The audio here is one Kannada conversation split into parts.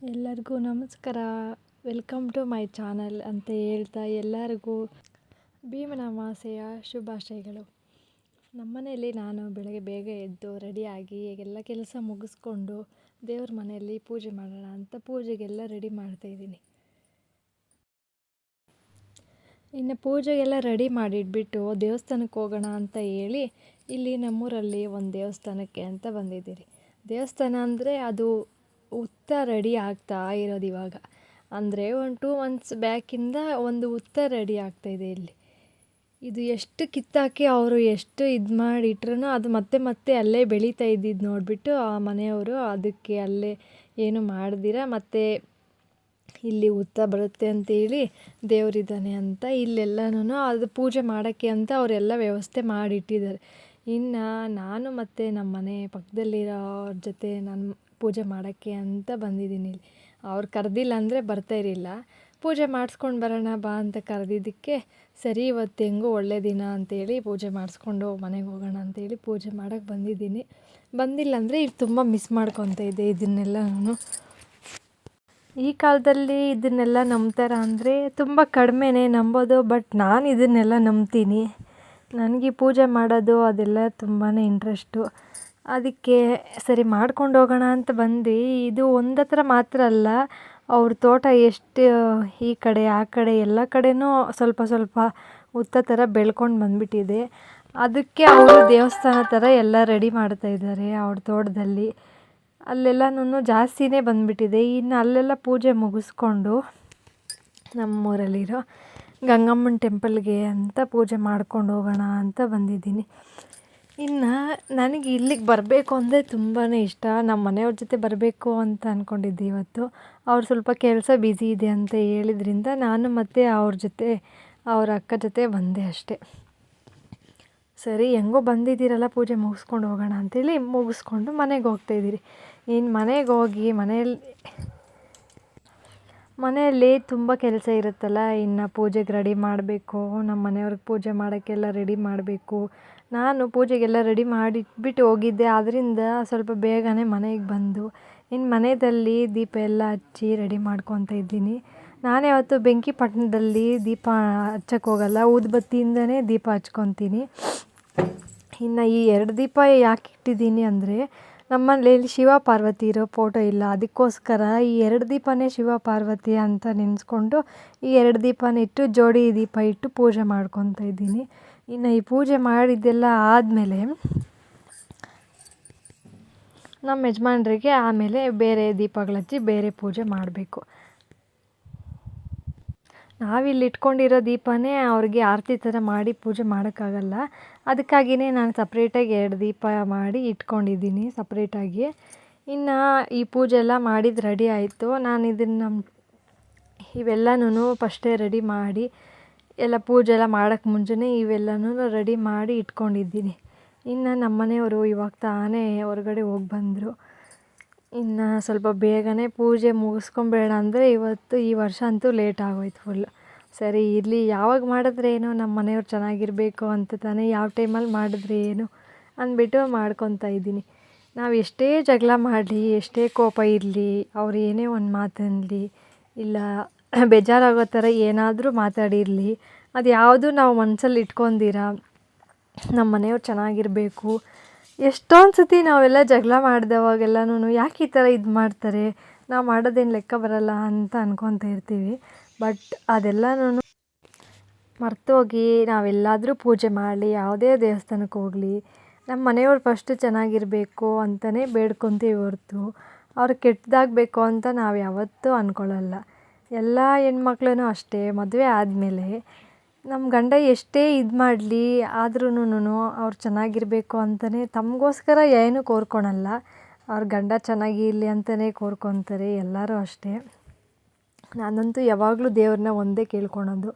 ಎಲ್ಲರಿಗೂ ನಮಸ್ಕಾರ. ವೆಲ್ಕಮ್ ಟು ಮೈ ಚಾನಲ್ ಅಂತ ಹೇಳ್ತಾ ಎಲ್ಲರಿಗೂ ಭೀಮನ ಶುಭಾಶಯಗಳು. ಶುಭಾಶಯಗಳು ನಮ್ಮನೆಯಲ್ಲಿ ನಾನು ಬೆಳಗ್ಗೆ ಬೇಗ ಎದ್ದು ರೆಡಿಯಾಗಿ ಎಲ್ಲ ಕೆಲಸ ಮುಗಿಸ್ಕೊಂಡು ದೇವ್ರ ಮನೆಯಲ್ಲಿ ಪೂಜೆ ಮಾಡೋಣ ಅಂತ ಪೂಜೆಗೆಲ್ಲ ರೆಡಿ ಮಾಡ್ತಾಯಿದ್ದೀನಿ ಇನ್ನು ಪೂಜೆಗೆಲ್ಲ ರೆಡಿ ಮಾಡಿಟ್ಬಿಟ್ಟು ದೇವಸ್ಥಾನಕ್ಕೆ ಹೋಗೋಣ ಅಂತ ಹೇಳಿ ಇಲ್ಲಿ ನಮ್ಮೂರಲ್ಲಿ ಒಂದು ದೇವಸ್ಥಾನಕ್ಕೆ ಅಂತ ಬಂದಿದ್ದೀರಿ. ದೇವಸ್ಥಾನ ಅಂದರೆ ಅದು ಉತ್ತ ರೆಡಿ ಆಗ್ತಾ ಇರೋದು ಇವಾಗ. ಅಂದರೆ ಒಂದು ಟೂ ಮಂತ್ಸ್ ಬ್ಯಾಕಿಂದ ಒಂದು ಉತ್ತ ರೆಡಿ ಆಗ್ತಾಯಿದೆ ಇಲ್ಲಿ. ಇದು ಎಷ್ಟು ಕಿತ್ತಾಕಿ ಅವರು ಎಷ್ಟು ಇದು ಮಾಡಿಟ್ರೂ ಅದು ಮತ್ತೆ ಮತ್ತೆ ಅಲ್ಲೇ ಬೆಳೀತಾ ಇದ್ದಿದ್ದು ನೋಡಿಬಿಟ್ಟು ಆ ಮನೆಯವರು ಅದಕ್ಕೆ ಅಲ್ಲೇ ಏನು ಮಾಡ್ದಿರ, ಮತ್ತು ಇಲ್ಲಿ ಉತ್ತ ಬರುತ್ತೆ ಅಂತೇಳಿ ದೇವರಿದ್ದಾನೆ ಅಂತ ಇಲ್ಲೆಲ್ಲನೂ ಅದು ಪೂಜೆ ಮಾಡೋಕ್ಕೆ ಅಂತ ಅವರೆಲ್ಲ ವ್ಯವಸ್ಥೆ ಮಾಡಿಟ್ಟಿದ್ದಾರೆ. ಇನ್ನು ನಾನು ಮತ್ತು ನಮ್ಮ ಮನೆ ಪಕ್ಕದಲ್ಲಿರೋರ ಜೊತೆ ನಾನು ಪೂಜೆ ಮಾಡೋಕ್ಕೆ ಅಂತ ಬಂದಿದ್ದೀನಿ ಇಲ್ಲಿ. ಅವ್ರು ಕರೆದಿಲ್ಲ ಅಂದರೆ ಬರ್ತಾ ಇರಲಿಲ್ಲ. ಪೂಜೆ ಮಾಡಿಸ್ಕೊಂಡು ಬರೋಣ ಬಾ ಅಂತ ಕರೆದಿದ್ದಕ್ಕೆ, ಸರಿ, ಇವತ್ತು ಹೆಂಗೋ ಒಳ್ಳೆ ದಿನ ಅಂತೇಳಿ ಪೂಜೆ ಮಾಡಿಸ್ಕೊಂಡು ಮನೆಗೆ ಹೋಗೋಣ ಅಂತೇಳಿ ಪೂಜೆ ಮಾಡೋಕ್ಕೆ ಬಂದಿದ್ದೀನಿ. ಬಂದಿಲ್ಲ ಅಂದರೆ ಇದು ತುಂಬ ಮಿಸ್ ಮಾಡ್ಕೊತ ಇದನ್ನೆಲ್ಲ ನಾನು. ಈ ಕಾಲದಲ್ಲಿ ಇದನ್ನೆಲ್ಲ ನಂಬ್ತಾರ ಅಂದರೆ ತುಂಬ ಕಡಿಮೆನೇ ನಂಬೋದು ಬಟ್ ನಾನು ಇದನ್ನೆಲ್ಲ ನಂಬ್ತೀನಿ. ನನಗೆ ಪೂಜೆ ಮಾಡೋದು ಅದೆಲ್ಲ ತುಂಬಾ ಇಂಟ್ರೆಸ್ಟು ಅದಕ್ಕೆ ಸರಿ ಮಾಡ್ಕೊಂಡು ಹೋಗೋಣ ಅಂತ ಬಂದ್ವಿ. ಇದು ಒಂದತ್ರ ಮಾತ್ರ ಅಲ್ಲ, ಅವ್ರ ತೋಟ ಎಷ್ಟು, ಈ ಕಡೆ, ಆ ಕಡೆ, ಎಲ್ಲ ಕಡೆಯೂ ಸ್ವಲ್ಪ ಸ್ವಲ್ಪ ಉತ್ತ ಥರ ಬೆಳ್ಕೊಂಡು ಬಂದುಬಿಟ್ಟಿದೆ. ಅದಕ್ಕೆ ಅವರು ದೇವಸ್ಥಾನ ಥರ ಎಲ್ಲ ರೆಡಿ ಮಾಡ್ತಾ ಇದ್ದಾರೆ ಅವ್ರ ತೋಟದಲ್ಲಿ. ಅಲ್ಲೆಲ್ಲನೂ ಜಾಸ್ತಿನೇ ಬಂದುಬಿಟ್ಟಿದೆ. ಇನ್ನು ಅಲ್ಲೆಲ್ಲ ಪೂಜೆ ಮುಗಿಸ್ಕೊಂಡು ನಮ್ಮೂರಲ್ಲಿರೋ ಗಂಗಮ್ಮನ ಟೆಂಪಲ್ಗೆ ಅಂತ ಪೂಜೆ ಮಾಡ್ಕೊಂಡು ಹೋಗೋಣ ಅಂತ ಬಂದಿದ್ದೀನಿ. ಇನ್ನು ನನಗೆ ಇಲ್ಲಿಗೆ ಬರಬೇಕು ಅಂದರೆ ತುಂಬಾ ಇಷ್ಟ. ನಮ್ಮ ಮನೆಯವ್ರ ಜೊತೆ ಬರಬೇಕು ಅಂತ ಅಂದ್ಕೊಂಡಿದ್ದೆ ಇವತ್ತು. ಅವ್ರು ಸ್ವಲ್ಪ ಕೆಲಸ ಬ್ಯುಸಿ ಇದೆ ಅಂತ ಹೇಳಿದ್ರಿಂದ ನಾನು ಮತ್ತು ಅವ್ರ ಜೊತೆ, ಅವ್ರ ಅಕ್ಕ ಜೊತೆ ಬಂದೆ ಅಷ್ಟೆ. ಸರಿ, ಹೆಂಗೋ ಬಂದಿದ್ದೀರಲ್ಲ, ಪೂಜೆ ಮುಗಿಸ್ಕೊಂಡು ಹೋಗೋಣ ಅಂತೇಳಿ ಮುಗಿಸ್ಕೊಂಡು ಮನೆಗೆ ಹೋಗ್ತಾಯಿದ್ದೀರಿ ಇನ್ನು ಮನೆಗೆ ಹೋಗಿ ಮನೆಯಲ್ಲಿ ಮನೆಯಲ್ಲಿ ತುಂಬ ಕೆಲಸ ಇರುತ್ತಲ್ಲ, ಇನ್ನು ಪೂಜೆಗೆ ರೆಡಿ ಮಾಡಬೇಕು ನಮ್ಮ ಮನೆಯವ್ರಿಗೆ ಪೂಜೆ ಮಾಡೋಕ್ಕೆಲ್ಲ ರೆಡಿ ಮಾಡಬೇಕು. ನಾನು ಪೂಜೆಗೆಲ್ಲ ರೆಡಿ ಮಾಡಿಟ್ಬಿಟ್ಟು ಹೋಗಿದ್ದೆ ಆದ್ದರಿಂದ ಸ್ವಲ್ಪ ಬೇಗನೆ ಮನೆಗೆ ಬಂದು ಇನ್ನು ಮನೆಯಲ್ಲಿ ದೀಪ ಎಲ್ಲ ಹಚ್ಚಿ ರೆಡಿ ಮಾಡ್ಕೊತ ಇದ್ದೀನಿ. ನಾನು ಯಾವತ್ತು ಬೆಂಕಿ ಪಟ್ಟಣದಲ್ಲಿ ದೀಪ ಹಚ್ಚಕ್ಕೆ ಹೋಗಲ್ಲ ಊದುಬತ್ತಿಯಿಂದನೇ ದೀಪ ಹಚ್ಕೊತೀನಿ. ಇನ್ನು ಈ ಎರಡು ದೀಪ ಯಾಕೆ ಇಟ್ಟಿದ್ದೀನಿ ಅಂದರೆ ನಮ್ಮ ಶಿವ ಪಾರ್ವತಿ ಇರೋ ಫೋಟೋ ಇಲ್ಲ. ಅದಕ್ಕೋಸ್ಕರ ಈ ಎರಡು ದೀಪನೇ ಶಿವ ಪಾರ್ವತಿ ಅಂತ ನೆನೆಸ್ಕೊಂಡು ಈ ಎರಡು ದೀಪನ ಇಟ್ಟು ಜೋಡಿ ದೀಪ ಇಟ್ಟು ಪೂಜೆ ಮಾಡ್ಕೊತ ಇದ್ದೀನಿ. ಇನ್ನು ಈ ಪೂಜೆ ಮಾಡಿದ್ದೆಲ್ಲ ಆದಮೇಲೆ ನಮ್ಮ ಯಜಮಾನ್ರಿಗೆ ಆಮೇಲೆ ಬೇರೆ ದೀಪಗಳು ಹಚ್ಚಿ ಬೇರೆ ಪೂಜೆ ಮಾಡಬೇಕು. ನಾವಿಲ್ಲಿ ಇಟ್ಕೊಂಡಿರೋ ದೀಪನೇ ಅವ್ರಿಗೆ ಆರತಿ ಥರ ಮಾಡಿ ಪೂಜೆ ಮಾಡೋಕ್ಕಾಗಲ್ಲ. ಅದಕ್ಕಾಗಿಯೇ ನಾನು ಸಪ್ರೇಟಾಗಿ ಎರಡು ದೀಪ ಮಾಡಿ ಇಟ್ಕೊಂಡಿದ್ದೀನಿ ಸಪ್ರೇಟಾಗಿ ಇನ್ನು ಈ ಪೂಜೆ ಎಲ್ಲ ಮಾಡಿದ್ದು ರೆಡಿ ಆಯಿತು. ನಾನು ಇದನ್ನು ಇವೆಲ್ಲನೂ ಫಸ್ಟೇ ರೆಡಿ ಮಾಡಿ, ಎಲ್ಲ ಪೂಜೆ ಎಲ್ಲ ಮಾಡೋಕ್ಕೆ ಮುಂಚೆನೇ ಇವೆಲ್ಲನೂ ರೆಡಿ ಮಾಡಿ ಇಟ್ಕೊಂಡಿದ್ದೀನಿ. ಇನ್ನು ನಮ್ಮನೆಯವರು ಇವಾಗ ತಾನೇ ಹೊರಗಡೆ ಹೋಗಿ ಬಂದರು. ಇನ್ನು ಸ್ವಲ್ಪ ಬೇಗನೆ ಪೂಜೆ ಮುಗಿಸ್ಕೊಂಬೇಡ ಅಂದರೆ ಇವತ್ತು ಈ ವರ್ಷ ಅಂತೂ ಲೇಟ್ ಆಗೋಯ್ತು ಫುಲ್ ಸರಿ, ಇರಲಿ, ಯಾವಾಗ ಮಾಡಿದ್ರೆ ಏನು ನಮ್ಮ ಮನೆಯವ್ರು ಚೆನ್ನಾಗಿರಬೇಕು ಅಂತ ತಾನೇ ಯಾವ ಟೈಮಲ್ಲಿ ಮಾಡಿದ್ರೆ ಏನು ಅಂದ್ಬಿಟ್ಟು ಮಾಡ್ಕೊತಾ ಇದ್ದೀನಿ. ನಾವು ಎಷ್ಟೇ ಜಗಳ ಮಾಡಲಿ, ಎಷ್ಟೇ ಕೋಪ ಇರಲಿ, ಅವ್ರು ಏನೇ ಒಂದು ಮಾತನ್ನಲಿ ಇಲ್ಲ ಬೇಜಾರಾಗೋ ಥರ ಏನಾದರೂ ಮಾತಾಡಿರಲಿ ಅದು ಯಾವುದು ನಾವು ಮನಸ್ಸಲ್ಲಿ ಇಟ್ಕೊಂದಿರ ನಮ್ಮ ಮನೆಯವ್ರು ಚೆನ್ನಾಗಿರಬೇಕು ಎಷ್ಟೊಂದು ಸತಿ ನಾವೆಲ್ಲ ಜಗಳ ಮಾಡಿದವಾಗೆಲ್ಲನೂ ಯಾಕೆ ಈ ಥರ ಇದು ಮಾಡ್ತಾರೆ? ನಾವು ಮಾಡೋದೇನು ಲೆಕ್ಕ ಬರಲ್ಲ ಅಂತ ಅನ್ಕೊತ ಇರ್ತೀವಿ. ಬಟ್ ಅದೆಲ್ಲನೂ ಮರ್ತೋಗಿ ನಾವೆಲ್ಲಾದರೂ ಪೂಜೆ ಮಾಡಲಿ ಯಾವುದೇ ದೇವಸ್ಥಾನಕ್ಕೆ ಹೋಗಲಿ ನಮ್ಮ ಮನೆಯವ್ರು ಫಸ್ಟು ಚೆನ್ನಾಗಿರಬೇಕು ಅಂತಲೇ ಬೇಡ್ಕೊತೀವಿ ಹೊರ್ತು. ಅವ್ರು ಕೆಟ್ಟದಾಗಬೇಕು ಅಂತ ನಾವು ಯಾವತ್ತೂ ಅಂದ್ಕೊಳ್ಳಲ್ಲ ಎಲ್ಲ ಹೆಣ್ಮಕ್ಳೂ ಅಷ್ಟೇ, ಮದುವೆ ಆದಮೇಲೆ ನಮ್ಮ ಗಂಡ ಎಷ್ಟೇ ಇದು ಮಾಡಲಿ ಆದ್ರೂನು ಅವ್ರು ಚೆನ್ನಾಗಿರಬೇಕು ಅಂತಲೇ ತಮಗೋಸ್ಕರ ಏನು ಕೋರ್ಕೊಳಲ್ಲ. ಅವ್ರ ಗಂಡ ಚೆನ್ನಾಗಿರಲಿ ಅಂತಲೇ ಕೋರ್ಕೊತಾರೆ ಎಲ್ಲರೂ ಅಷ್ಟೇ. ನಾನಂತೂ ಯಾವಾಗಲೂ ದೇವ್ರನ್ನ ಒಂದೇ ಕೇಳ್ಕೊಳೋದು.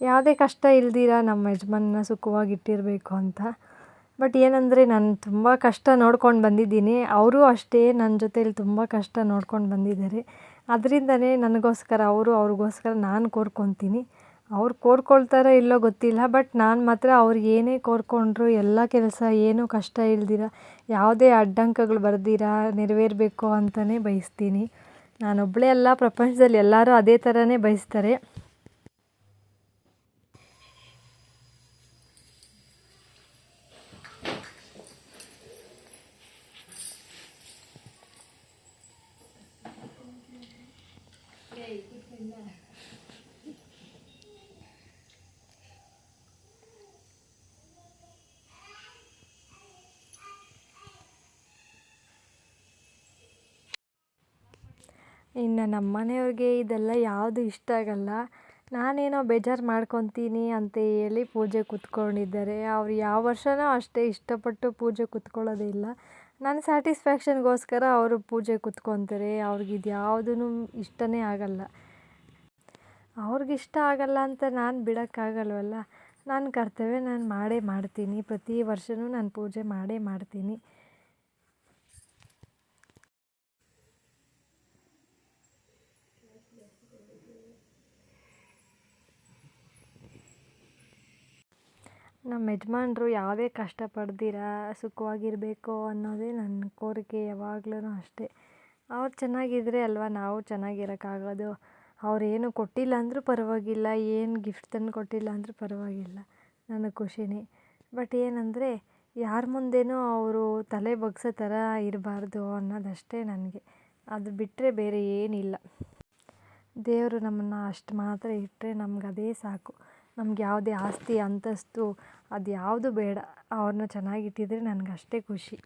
ಯಾವುದೇ ಕಷ್ಟ ಇಲ್ದಿರ ನಮ್ಮ ಯಜಮಾನನ್ನ ಸುಖವಾಗಿ ಇಟ್ಟಿರಬೇಕು ಅಂತ. ಬಟ್ ಏನಂದರೆ ನಾನು ತುಂಬ ಕಷ್ಟ ನೋಡ್ಕೊಂಡು ಬಂದಿದ್ದೀನಿ. ಅವರು ಅಷ್ಟೇ ನನ್ನ ಜೊತೇಲಿ ತುಂಬ ಕಷ್ಟ ನೋಡ್ಕೊಂಡು ಬಂದಿದ್ದಾರೆ. ಅದರಿಂದನೇ ನನಗೋಸ್ಕರ, ಅವರು ಅವ್ರಿಗೋಸ್ಕರ ನಾನು ಕೋರ್ಕೊತೀನಿ. ಅವ್ರು ಕೋರ್ಕೊಳ್ತಾರೋ ಇಲ್ಲೋ ಗೊತ್ತಿಲ್ಲ, ಬಟ್ ನಾನು ಮಾತ್ರ ಅವ್ರು ಏನೇ ಕೋರ್ಕೊಂಡ್ರು ಎಲ್ಲ ಕೆಲಸ ಏನೂ ಕಷ್ಟ ಇಲ್ದಿರ, ಯಾವುದೇ ಅಡ್ಡಂಕಗಳು ಬರ್ದಿರ ನೆರವೇರಬೇಕು ಅಂತಲೇ ಬಯಸ್ತೀನಿ. ನಾನೊಬ್ಬಳೇ ಅಲ್ಲ, ಪ್ರಪಂಚದಲ್ಲಿ ಎಲ್ಲರೂ ಅದೇ ಥರನೇ ಬಯಸ್ತಾರೆ. ಇನ್ನು ನಮ್ಮ ಮನೆಯವ್ರಿಗೆ ಇದೆಲ್ಲ ಯಾವುದು ಇಷ್ಟ ಆಗಲ್ಲ. ನಾನೇನೋ ಬೇಜಾರು ಮಾಡ್ಕೊತೀನಿ ಅಂತ ಹೇಳಿ ಪೂಜೆ ಕೂತ್ಕೊಂಡಿದ್ದಾರೆ. ಅವ್ರು ಯಾವ ವರ್ಷವೂ ಅಷ್ಟೇ ಇಷ್ಟಪಟ್ಟು ಪೂಜೆ ಕೂತ್ಕೊಳ್ಳೋದೇ ಇಲ್ಲ. ನನ್ನ ಸ್ಯಾಟಿಸ್ಫ್ಯಾಕ್ಷನ್ಗೋಸ್ಕರ ಅವರು ಪೂಜೆ ಕೂತ್ಕೊತಾರೆ. ಅವ್ರಿಗೆ ಇದು ಯಾವುದೂ ಇಷ್ಟನೇ ಆಗಲ್ಲ. ಅವ್ರಿಗಿಷ್ಟ ಆಗಲ್ಲ ಅಂತ ನಾನು ಬಿಡೋಕ್ಕಾಗಲ್ವಲ್ಲ? ನನ್ನ ಕರ್ತವ್ಯ ನಾನು ಮಾಡೇ ಮಾಡ್ತೀನಿ. ಪ್ರತಿ ವರ್ಷವೂ ನಾನು ಪೂಜೆ ಮಾಡೇ ಮಾಡ್ತೀನಿ. ನಮ್ಮ ಯಜಮಾನ್ರು ಯಾವುದೇ ಕಷ್ಟಪಡ್ದಿರ, ಸುಖವಾಗಿರಬೇಕು ಅನ್ನೋದೇ ನನ್ನ ಕೋರಿಕೆ ಯಾವಾಗ್ಲೂ ಅಷ್ಟೇ. ಅವ್ರು ಚೆನ್ನಾಗಿದ್ರೆ ಅಲ್ವಾ ನಾವು ಚೆನ್ನಾಗಿರೋಕ್ಕಾಗೋದು? ಅವ್ರೇನು ಕೊಟ್ಟಿಲ್ಲ ಅಂದರೂ ಪರವಾಗಿಲ್ಲ, ಏನು ಗಿಫ್ಟ್ ತಂದು ಕೊಟ್ಟಿಲ್ಲ ಅಂದರೂ ಪರವಾಗಿಲ್ಲ. ನನ್ನ ಖುಷಿನೇ. ಬಟ್ ಏನಂದರೆ, ಯಾರ ಮುಂದೆನೂ ಅವರು ತಲೆ ಬಗ್ಸೋ ಥರ ಇರಬಾರ್ದು ಅನ್ನೋದಷ್ಟೇ ನನಗೆ. ಅದು ಬಿಟ್ಟರೆ ಬೇರೆ ಏನಿಲ್ಲ. ದೇವರು ನಮ್ಮನ್ನು ಅಷ್ಟು ಮಾತ್ರ ಇಟ್ಟರೆ ನಮ್ಗೆ ಅದೇ ಸಾಕು. ನಮ್ಗೆ ಯಾವುದೇ ಆಸ್ತಿ ಅಂತಸ್ತು ಅದು ಯಾವುದು ಬೇಡ ಅವ್ರನ್ನ ಚೆನ್ನಾಗಿಟ್ಟಿದ್ರೆ ನನಗೆ ಅಷ್ಟೇ ಖುಷಿ.